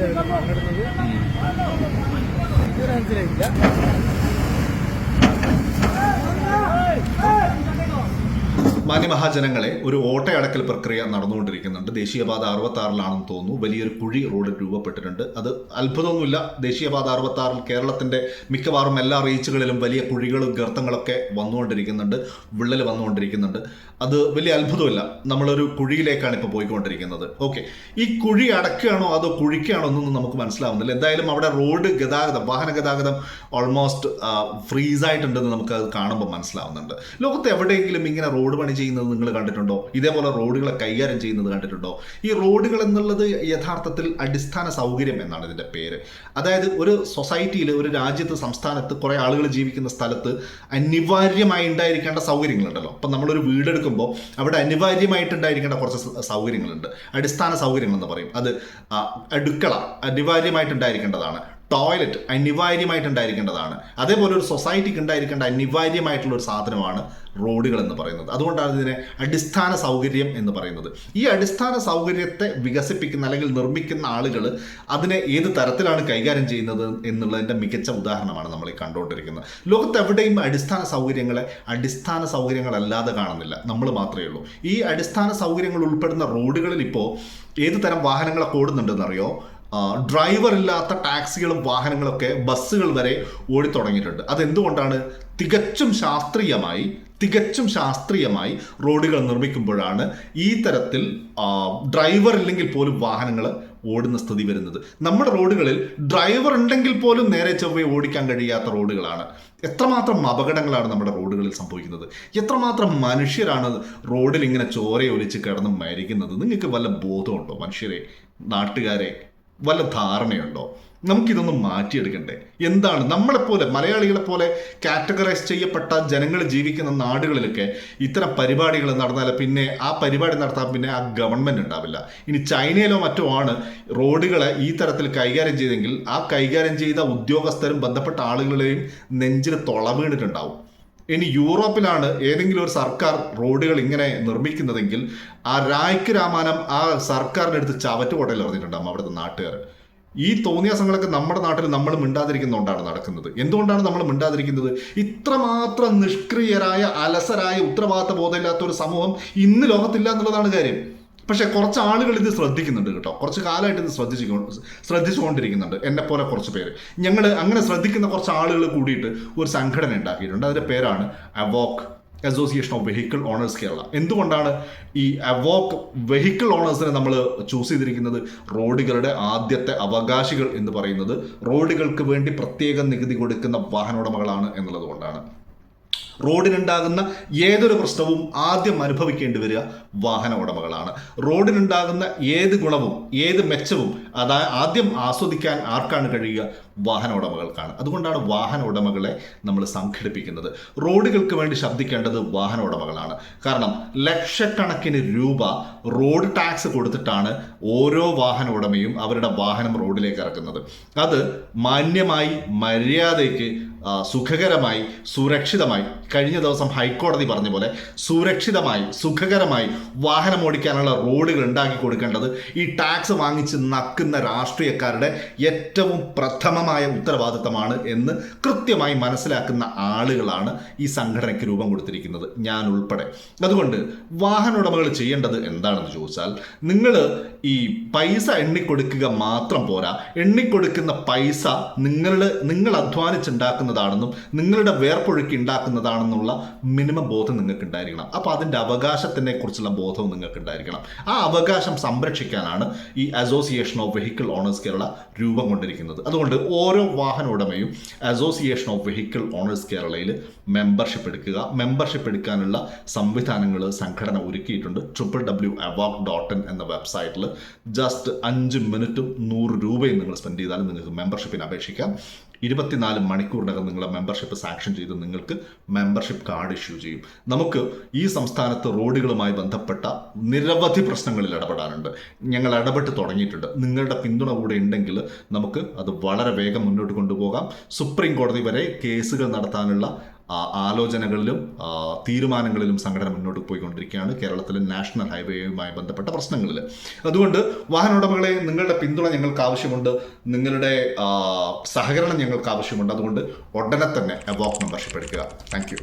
പങ്കെടുത്തത് ഇതുവരെ മനസ്സിലായില്ല മാന്യമഹാജനങ്ങളെ ഒരു ഓട്ടയടക്കൽ പ്രക്രിയ നടന്നുകൊണ്ടിരിക്കുന്നുണ്ട്. ദേശീയപാത അറുപത്തി ആറിലാണെന്ന് തോന്നുന്നു. വലിയൊരു കുഴി റോഡിൽ രൂപപ്പെട്ടിട്ടുണ്ട്. അത് അത്ഭുതമൊന്നുമില്ല. ദേശീയപാത അറുപത്തി ആറിൽ കേരളത്തിന്റെ മിക്കവാറും എല്ലാ റീച്ചുകളിലും വലിയ കുഴികളും ഗർത്തങ്ങളൊക്കെ വന്നുകൊണ്ടിരിക്കുന്നുണ്ട്. വിള്ളൽ വന്നുകൊണ്ടിരിക്കുന്നുണ്ട്. അത് വലിയ അത്ഭുതമില്ല. നമ്മളൊരു കുഴിയിലേക്കാണ് ഇപ്പോൾ പോയിക്കൊണ്ടിരിക്കുന്നത്. ഓക്കെ. ഈ കുഴി അടക്കുകയാണോ അതോ കുഴിക്കുകയാണോ എന്നൊന്നും നമുക്ക് മനസ്സിലാവുന്നില്ല. എന്തായാലും അവിടെ റോഡ് ഗതാഗതം വാഹന ഗതാഗതം ഓൾമോസ്റ്റ് ഫ്രീസ് ആയിട്ടുണ്ടെന്ന് നമുക്ക് അത് കാണുമ്പോൾ മനസ്സിലാവുന്നുണ്ട്. ലോകത്ത് എവിടെയെങ്കിലും ഇങ്ങനെ റോഡ് പണി ചെയ്യുന്നത് നിങ്ങൾ കണ്ടിട്ടുണ്ടോ? ഇതേപോലെ റോഡുകളെ കൈകാര്യം ചെയ്യുന്നത് കണ്ടിട്ടുണ്ടോ? ഈ റോഡുകൾ എന്നുള്ളത് യഥാർത്ഥത്തിൽ അടിസ്ഥാന സൗകര്യം എന്നാണ് ഇതിന്റെ പേര്. അതായത് ഒരു സൊസൈറ്റിയിൽ ഒരു രാജ്യത്ത് സംസ്ഥാനത്ത് കുറേ ആളുകൾ ജീവിക്കുന്ന സ്ഥലത്ത് അനിവാര്യമായി ഉണ്ടായിരിക്കേണ്ട സൗകര്യങ്ങളുണ്ടല്ലോ. അപ്പം നമ്മളൊരു വീടെടുക്കുമ്പോൾ അവിടെ അനിവാര്യമായിട്ടുണ്ടായിരിക്കേണ്ട കുറച്ച് സൗകര്യങ്ങളുണ്ട്. അടിസ്ഥാന സൗകര്യങ്ങൾ എന്ന് പറയും. അത് അടുക്കള അനിവാര്യമായിട്ട് ഉണ്ടായിരിക്കേണ്ടതാണ്. ടോയ്ലറ്റ് അനിവാര്യമായിട്ട് ഉണ്ടായിരിക്കേണ്ടതാണ് അതേപോലെ ഒരു സൊസൈറ്റിക്ക് ഉണ്ടായിരിക്കേണ്ട അനിവാര്യമായിട്ടുള്ള ഒരു സാധനമാണ് റോഡുകൾ എന്ന് പറയുന്നത്. അതുകൊണ്ടാണ് ഇതിനെ അടിസ്ഥാന സൗകര്യം എന്ന് പറയുന്നത്. ഈ അടിസ്ഥാന സൗകര്യത്തെ വികസിപ്പിക്കുന്ന അല്ലെങ്കിൽ നിർമ്മിക്കുന്ന ആളുകൾ അതിനെ ഏത് തരത്തിലാണ് കൈകാര്യം ചെയ്യുന്നത് എന്നുള്ളതിന്റെ മികച്ച ഉദാഹരണമാണ് നമ്മൾ ഈ കണ്ടുകൊണ്ടിരിക്കുന്നത്. ലോകത്തെവിടെയും അടിസ്ഥാന സൗകര്യങ്ങളെ അടിസ്ഥാന സൗകര്യങ്ങളല്ലാതെ കാണുന്നില്ല. നമ്മൾ മാത്രമേ ഉള്ളൂ. ഈ അടിസ്ഥാന സൗകര്യങ്ങൾ ഉൾപ്പെടുന്ന റോഡുകളിൽ ഇപ്പോൾ ഏത് തരം വാഹനങ്ങളൊക്കെ ഓടുന്നുണ്ടെന്നറിയോ? ഡ്രൈവർ ഇല്ലാത്ത ടാക്സികളും വാഹനങ്ങളൊക്കെ ബസ്സുകൾ വരെ ഓടിത്തുടങ്ങിയിട്ടുണ്ട്. അതെന്തുകൊണ്ടാണ്? തികച്ചും ശാസ്ത്രീയമായി തികച്ചും ശാസ്ത്രീയമായി റോഡുകൾ നിർമ്മിക്കുമ്പോഴാണ് ഈ തരത്തിൽ ഡ്രൈവർ ഇല്ലെങ്കിൽ പോലും വാഹനങ്ങൾ ഓടുന്ന സ്ഥിതി വരുന്നത്. നമ്മുടെ റോഡുകളിൽ ഡ്രൈവർ ഉണ്ടെങ്കിൽ പോലും നേരെ ചൊവ്വയെ ഓടിക്കാൻ കഴിയാത്ത റോഡുകളാണ്. എത്രമാത്രം അപകടങ്ങളാണ് നമ്മുടെ റോഡുകളിൽ സംഭവിക്കുന്നത്? എത്രമാത്രം മനുഷ്യരാണ് റോഡിൽ ഇങ്ങനെ ചോരയൊലിച്ച് കിടന്ന് മരിക്കുന്നത്? നിങ്ങൾക്ക് വല്ല ബോധമുണ്ടോ മനുഷ്യരെ നാട്ടുകാരെ? വല്ല ധാരണയുണ്ടോ? നമുക്കിതൊന്നും മാറ്റിയെടുക്കണ്ടേ? എന്താണ് നമ്മളെപ്പോലെ മലയാളികളെ പോലെ കാറ്റഗറൈസ് ചെയ്യപ്പെട്ട ജനങ്ങൾ ജീവിക്കുന്ന നാടുകളിലൊക്കെ ഇത്തരം പരിപാടികൾ നടന്നാൽ പിന്നെ ആ പരിപാടി നടത്താൻ പിന്നെ ആ ഗവൺമെന്റ് ഉണ്ടാവില്ല. ഇനി ചൈനയിലോ മറ്റോ ആണ് റോഡുകളെ ഈ തരത്തിൽ കൈകാര്യം ചെയ്തെങ്കിൽ ആ കൈകാര്യം ചെയ്ത ഉദ്യോഗസ്ഥരും ബന്ധപ്പെട്ട ആളുകളെയും നെഞ്ചിൽ തുള വീണിട്ടുണ്ടാവും ഇനി യൂറോപ്പിലാണ് ഏതെങ്കിലും ഒരു സർക്കാർ റോഡുകൾ ഇങ്ങനെ നിർമ്മിക്കുന്നതെങ്കിൽ ആ രായ്ക്ക് രാമാനം ആ സർക്കാരിന്റെ അടുത്ത് ചവറ്റുകൊട്ടയിൽ എറിഞ്ഞിട്ടുണ്ടാകും അവിടുത്തെ നാട്ടുകാർ. ഈ തോന്നിയാസങ്ങളൊക്കെ നമ്മുടെ നാട്ടിൽ നമ്മൾ മിണ്ടാതിരിക്കുന്നതുകൊണ്ടാണ് നടക്കുന്നത്. എന്തുകൊണ്ടാണ് നമ്മൾ മിണ്ടാതിരിക്കുന്നത്? ഇത്രമാത്രം നിഷ്ക്രിയരായ അലസരായ ഉത്തരവാദിത്ത ബോധമില്ലാത്ത ഒരു സമൂഹം ഇന്ന് ലോകത്തില്ല എന്നുള്ളതാണ് കാര്യം. പക്ഷെ കുറച്ച് ആളുകൾ ഇത് ശ്രദ്ധിക്കുന്നുണ്ട് കേട്ടോ. കുറച്ച് കാലമായിട്ട് ഇത് ശ്രദ്ധിച്ചു ശ്രദ്ധിച്ചുകൊണ്ടിരിക്കുന്നുണ്ട്. എന്നെ പോലെ കുറച്ച് പേര്. ഞങ്ങൾ അങ്ങനെ ശ്രദ്ധിക്കുന്ന കുറച്ച് ആളുകൾ കൂടിയിട്ട് ഒരു സംഘടന ഉണ്ടാക്കിയിട്ടുണ്ട്. അതിന്റെ പേരാണ് AVOK association of vehicle owners Kerala. എന്തുകൊണ്ടാണ് ഈ അവോക്ക് വെഹിക്കിൾ ഓണേഴ്സിനെ നമ്മൾ ചൂസ് ചെയ്തിരിക്കുന്നത്? റോഡുകളുടെ ആദ്യത്തെ അവകാശികൾ എന്ന് പറയുന്നത് റോഡുകൾക്ക് വേണ്ടി പ്രത്യേക നികുതി കൊടുക്കുന്ന വാഹനോടമകളാണ് എന്നുള്ളത് കൊണ്ടാണ്. റോഡിനുണ്ടാകുന്ന ഏതൊരു പ്രശ്നവും ആദ്യം അനുഭവിക്കേണ്ടി വരിക വാഹന ഉടമകളാണ്. റോഡിനുണ്ടാകുന്ന ഏത് ഗുണവും ഏത് മെച്ചവും അതാ ആദ്യം ആസ്വദിക്കാൻ ആർക്കാണ് കഴിയുക? വാഹന ഉടമകൾക്കാണ്. അതുകൊണ്ടാണ് വാഹന ഉടമകളെ നമ്മൾ സംഘടിപ്പിക്കുന്നത്. റോഡുകൾക്ക് വേണ്ടി ശബ്ദിക്കേണ്ടത് വാഹന ഉടമകളാണ്. കാരണം ലക്ഷക്കണക്കിന് രൂപ റോഡ് ടാക്സ് കൊടുത്തിട്ടാണ് ഓരോ വാഹന ഉടമയും അവരുടെ വാഹനം റോഡിലേക്ക് ഇറക്കുന്നത്. അത് മാന്യമായി മര്യാദയ്ക്ക് സുഖകരമായി സുരക്ഷിതമായി കഴിഞ്ഞ ദിവസം ഹൈക്കോടതി പറഞ്ഞ പോലെ സുരക്ഷിതമായി സുഖകരമായി വാഹനം ഓടിക്കാനുള്ള റോഡുകൾ ഉണ്ടാക്കി കൊടുക്കേണ്ടത് ഈ ടാക്സ് വാങ്ങിച്ച് നക്കുന്ന രാഷ്ട്രീയക്കാരുടെ ഏറ്റവും പ്രഥമമായ ഉത്തരവാദിത്തമാണ് എന്ന് കൃത്യമായി മനസ്സിലാക്കുന്ന ആളുകളാണ് ഈ സംഘടനയ്ക്ക് രൂപം കൊടുത്തിരിക്കുന്നത് ഞാൻ ഉൾപ്പെടെ. അതുകൊണ്ട് വാഹന ഉടമകൾ ചെയ്യേണ്ടത് എന്താണെന്ന് ചോദിച്ചാൽ നിങ്ങൾ ഈ പൈസ എണ്ണിക്കൊടുക്കുക മാത്രം പോരാ എണ്ണിക്കൊടുക്കുന്ന പൈസ നിങ്ങളുടെ നിങ്ങൾ അധ്വാനിച്ചുണ്ടാക്കുന്നതാണെന്നും നിങ്ങളുടെ വേർപ്പൊഴുക്കി ഉണ്ടാക്കുന്നതാണെന്നുള്ള മിനിമം ബോധം നിങ്ങൾക്ക് ഉണ്ടായിരിക്കണം അപ്പോൾ അതിന്റെ അവകാശത്തിനെ കുറിച്ചുള്ള ബോധവും നിങ്ങൾക്ക് ഉണ്ടായിരിക്കണം ആ അവകാശം സംരക്ഷിക്കാനാണ് ഈ association of vehicle owners Kerala രൂപം കൊണ്ടിരിക്കുന്നത്. അതുകൊണ്ട് ഓരോ വാഹന ഉടമയും അസോസിയേഷൻ ഓഫ് വെഹിക്കിൾ ഓണേഴ്സ് കേരളയിൽ മെമ്പർഷിപ്പ് എടുക്കുക. മെമ്പർഷിപ്പ് എടുക്കാനുള്ള സംവിധാനങ്ങൾ സംഘടന ഒരുക്കിയിട്ടുണ്ട്. Triple W AVOK dot in എന്ന വെബ്സൈറ്റിൽ ജസ്റ്റ് അഞ്ച് മിനിറ്റും നൂറ് രൂപയും നിങ്ങൾ സ്പെൻഡ് ചെയ്താലും നിങ്ങൾക്ക് മെമ്പർഷിപ്പിന് അപേക്ഷിക്കാം. ഇരുപത്തിനാല് മണിക്കൂറിനകം നിങ്ങളെ മെമ്പർഷിപ്പ് സാങ്ഷൻ ചെയ്ത് നിങ്ങൾക്ക് മെമ്പർഷിപ്പ് കാർഡ് ഇഷ്യൂ ചെയ്യും. നമുക്ക് ഈ സംസ്ഥാനത്ത് റോഡുകളുമായി ബന്ധപ്പെട്ട നിരവധി പ്രശ്നങ്ങളിൽ ഇടപെടാനുണ്ട്. ഞങ്ങൾ ഇടപെട്ട് തുടങ്ങിയിട്ടുണ്ട്. നിങ്ങളുടെ പിന്തുണ കൂടെ ഉണ്ടെങ്കിൽ നമുക്ക് അത് വളരെ വേഗം മുന്നോട്ട് കൊണ്ടുപോകാം. സുപ്രീം കോടതി വരെ കേസുകൾ നടത്താനുള്ള ആലോചനകളിലും തീരുമാനങ്ങളിലും സംഘടന മുന്നോട്ട് പോയിക്കൊണ്ടിരിക്കുകയാണ് കേരളത്തിലെ നാഷണൽ ഹൈവേയുമായി ബന്ധപ്പെട്ട പ്രശ്നങ്ങളിൽ. അതുകൊണ്ട് വാഹന ഉടമകളെ നിങ്ങളുടെ പിന്തുണ ഞങ്ങൾക്ക് ആവശ്യമുണ്ട് നിങ്ങളുടെ സഹകരണം ഞങ്ങൾക്ക് ആവശ്യമുണ്ട്. അതുകൊണ്ട് ഉടനെ തന്നെ അബോക്ക് മെമ്പർഷിപ്പ് എടുക്കുക. താങ്ക്